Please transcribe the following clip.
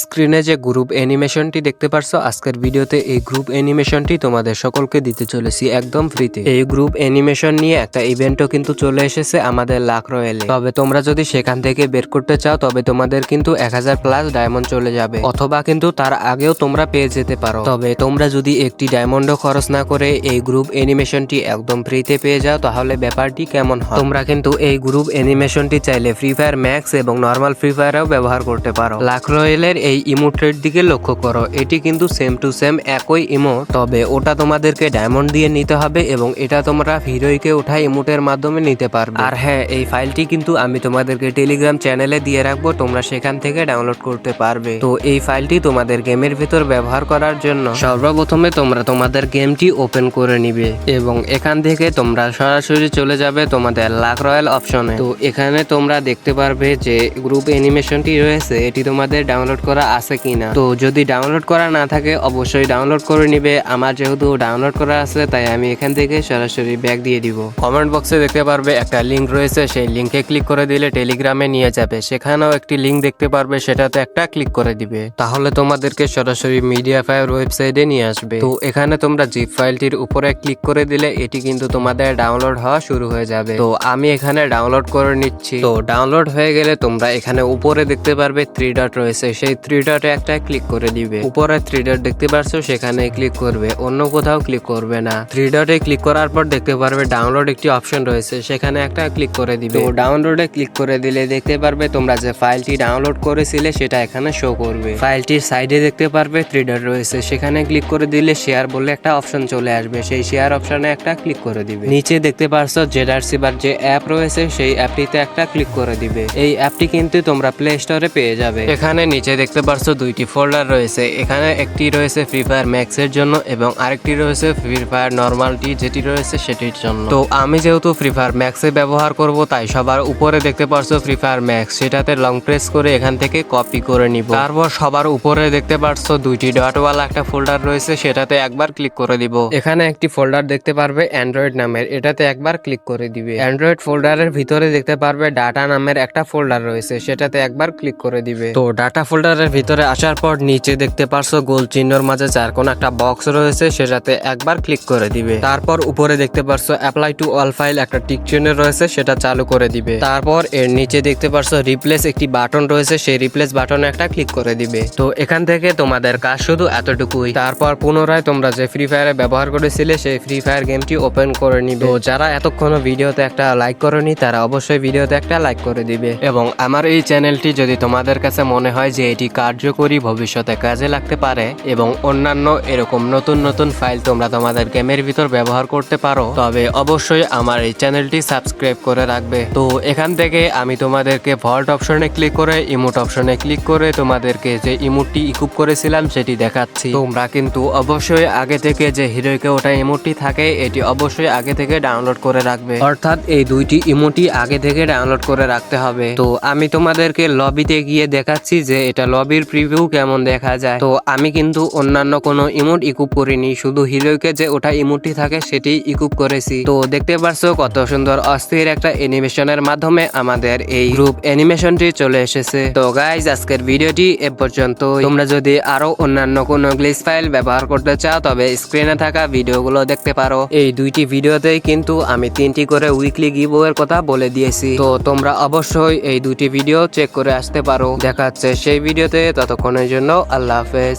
স্ক্রিনে যে গ্রুপ অ্যানিমেশনটি দেখতে পারছ, আজকের ভিডিওতে এই গ্রুপ অ্যানিমেশনটি তোমাদের সকলকে দিতে চলেছি একদম ফ্রিতে। এই গ্রুপ অ্যানিমেশন নিয়ে একটা ইভেন্টও কিন্তু চলে এসেছে আমাদের লাখ রয়েলে। তবে তোমরা যদি সেখান থেকে বের করতে চাও, তবে তোমাদের কিন্তু এক হাজার প্লাস ডায়মন্ড চলে যাবে। অথবা কিন্তু তার আগেও তোমরা পেয়ে যেতে পারো। তবে তোমরা যদি একটি ডায়মন্ডও খরচ না করে এই গ্রুপ অ্যানিমেশনটি একদম ফ্রিতে পেয়ে যাও, তাহলে ব্যাপারটি কেমন হয়? তোমরা কিন্তু এই গ্রুপ অ্যানিমেশনটি চাইলে ফ্রি ফায়ার ম্যাক্স এবং নর্মাল ফ্রি ফায়ারেও ব্যবহার করতে পারো। লাখ রয়েলের এই ইমোটের দিকে লক্ষ্য করো। এটি কিন্তু সেম টু সেম একই ইমো, তবে ওটা তোমাদেরকে ডায়মন্ড দিয়ে নিতে হবে এবং এটা তোমরা হিরোইকে ওঠা ইমোটের মাধ্যমে নিতে পারবে। আর হ্যাঁ এই ফাইলটি কিন্তু আমি তোমাদেরকে টেলিগ্রাম চ্যানেলে দিয়ে রাখব, তোমরা সেখান থেকে ডাউনলোড করতে পারবে। তো এই ফাইলটি তোমাদের গেমের ভিতর ব্যবহার করার জন্য সর্বপ্রথমে তোমরা তোমাদের গেমটি ওপেন করে নিবে এবং এখান থেকে তোমরা সরাসরি চলে যাবে তোমাদের লাক রয়্যাল অপশনে তো এখানে তোমরা দেখতে পারবে যে গ্রুপ অ্যানিমেশনটি রয়েছে, এটি তোমাদের ডাউনলোড করা আছে কিনা। তো যদি ডাউনলোড করা না থাকে, অবশ্যই ডাউনলোড করে নিবে। আমার যেহেতু ডাউনলোড করা আছে, তাই আমি এখান থেকে সরাসরি ব্যাক দিয়ে দিব। কমেন্ট বক্সে দেখতে পারবে একটা লিংক রয়েছে, সেই লিংকে ক্লিক করে দিলে টেলিগ্রামে নিয়ে যাবে। সেখানেও একটি লিংক দেখতে পারবে, সেটাতে একটা ক্লিক করে দিবে। তাহলে তোমাদেরকে সরাসরি মিডিয়া ফায়ার ওয়েবসাইটে নিয়ে আসবে। তো এখানে তোমরা জিপ ফাইলটির উপরে ক্লিক করে দিলে এটি কিন্তু তোমাদের ডাউনলোড হওয়া শুরু হয়ে যাবে। তো আমি এখানে ডাউনলোড করে নিচ্ছি। তো ডাউনলোড হয়ে গেলে তোমরা এখানে উপরে দেখতে পারবে থ্রি ডট রয়েছে। সেই থ্রি ডটে একটা ক্লিক করে দিবে। উপরে থ্রি ডট দেখতে পারছ সেখানে ক্লিক করবে। অন্য কোথাও ক্লিক করবে না। থ্রি ডটে ক্লিক করার পর দেখতে পারবে ডাউনলোড একটি অপশন রয়েছে, সেখানে একটা ক্লিক করে দিবে। তো ডাউনলোডে ক্লিক করে দিলে দেখতে পারবে তোমরা যে ফাইলটি ডাউনলোড করেছিলে, সেটা এখানে শো করবে। ফাইলটির সাইডে দেখতে পারবে থ্রি ডট রয়েছে, সেখানে ক্লিক করে দিলে শেয়ার বলে একটা অপশন চলে আসবে। সেই শেয়ার অপশনে একটা ক্লিক করে দিবে। নিচে দেখতে পারছ জেডারসিবার যে অ্যাপ রয়েছে, সেই অ্যাপটিতে একটা ক্লিক করে দিবে। এই অ্যাপটি কিন্তু তোমরা প্লে স্টোরে পেয়ে যাবে। এখানে নিচে দেখতে পারছ, দুইটি ফোল্ডার রয়েছে। এখানে একটি রয়েছে ফ্রি ফায়ার ম্যাক্স এর জন্য এবং আরেকটি রয়েছে ফ্রি ফায়ার নর্মালটি যেটি রয়েছে সেটির জন্য। তো আমি যেহেতু ফ্রি ফায়ার ম্যাক্সে ব্যবহার করব, তাই সবার উপরে দেখতে পারছ ফ্রি ফায়ার ম্যাক্স সেটাতে লং প্রেস করে এখান থেকে কপি করে নিব। তারপর সবার উপরে দেখতে পারছ, দুইটি ডটওয়ালা একটা ফোল্ডার রয়েছে, সেটাতে একবার ক্লিক করে দিব। এখানে একটি ফোল্ডার দেখতে পারবে অ্যান্ড্রয়েড নামের, এটাতে একবার ক্লিক করে দিবে। অ্যান্ড্রয়েড ফোল্ডারের ভিতরে দেখতে পারবে ডাটা নামের একটা ফোল্ডার রয়েছে, সেটাতে একবার ক্লিক করে দিবে। তো ডাটা ফোল্ডারের ভিতরে আসার পর নিচে দেখতে পারছ গোল চিহ্নর মাঝে যার কোন একটা বক্স রয়েছে সেটাতে একবার ক্লিক করে দিবে। তারপর উপরে দেখতে পারছ অ্যাপ্লাই টু অল ফাইল একটা টিক চিহ্ন রয়েছে, সেটা চালু করে দিবে। তারপর এর নিচে দেখতে পারছ রিপ্লেস একটি বাটন রয়েছে, সেই রিপ্লেস বাটনে একটা ক্লিক করে দিবে। তো এখান থেকে তোমাদের কাজ শুধু এতটুকুই। তারপর পুনরায় তোমরা যে ফ্রি ফায়ারে ব্যবহার করেছিলে, সেই ফ্রি ফায়ার গেমটি ওপেন করে নিবে। তো যারা এতক্ষণ ভিডিওতে একটা লাইক করেনি, তারা অবশ্যই ভিডিওতে একটা লাইক করে দিবে। এবং আমার এই চ্যানেলটি যদি তোমাদের কাছে মনে হয় যে এটি কার্যকরী ভবিষ্যতে কাজে লাগতে পারে এবং অন্যান্য এরকম নতুন নতুন ফাইল তোমরা তোমাদের গেমের ভিতর ব্যবহার করতে পারো, তবে অবশ্যই আমার এই চ্যানেলটি সাবস্ক্রাইব করে রাখবে। তো এখান থেকে আমি তোমাদেরকে ভল্ট অপশনে ক্লিক করে ইমোট অপশনে ক্লিক করে তোমাদেরকে যে ইমোটটি ইকুপ করেছিলাম সেটি দেখাচ্ছি। তোমরা কিন্তু অবশ্যই আগে থেকে যে হিরোইকে ওটা ইমোটটি থাকে, এটি অবশ্যই আগে থেকে ডাউনলোড করে রাখবে। অর্থাৎ এই দুইটি ইমোটি আগে থেকে ডাউনলোড করে রাখতে হবে। তো আমি তোমাদেরকে লবিতে গিয়ে দেখাচ্ছি যে এটা লবির প্রিভিউ কেমন দেখা যায়? তো আমি কিন্তু অন্যান্য কোনো ইমোট ইকুপ করিনি, শুধু হিরোইকে যে ওটা ইমোটটি থাকে সেটি ইকুপ করেছি। তো দেখতে পারছ কত সুন্দর অস্থির একটা অ্যানিমেশনের মাধ্যমে আমাদের এই গ্রুপ অ্যানিমেশনটি চলে এসেছে। তো গাইজ আজকের ভিডিওটি এ পর্যন্ত তোমরা যদি আরও অন্যান্য কোনো গ্লিস ফাইল ব্যবহার করতে চাও, তবে স্ক্রিনে থাকা ভিডিওগুলো দেখতে পারো। এই দুইটি ভিডিওতেই কিন্তু আমি তিনটি করে উইকলি গিভ এর কথা বলে দিয়েছি। তো তোমরা অবশ্যই এই দুটি ভিডিও চেক করে আসতে পারো। দেখা হচ্ছে সেই ভিডিওতে ততক্ষণের জন্য আল্লাহ হাফেজ।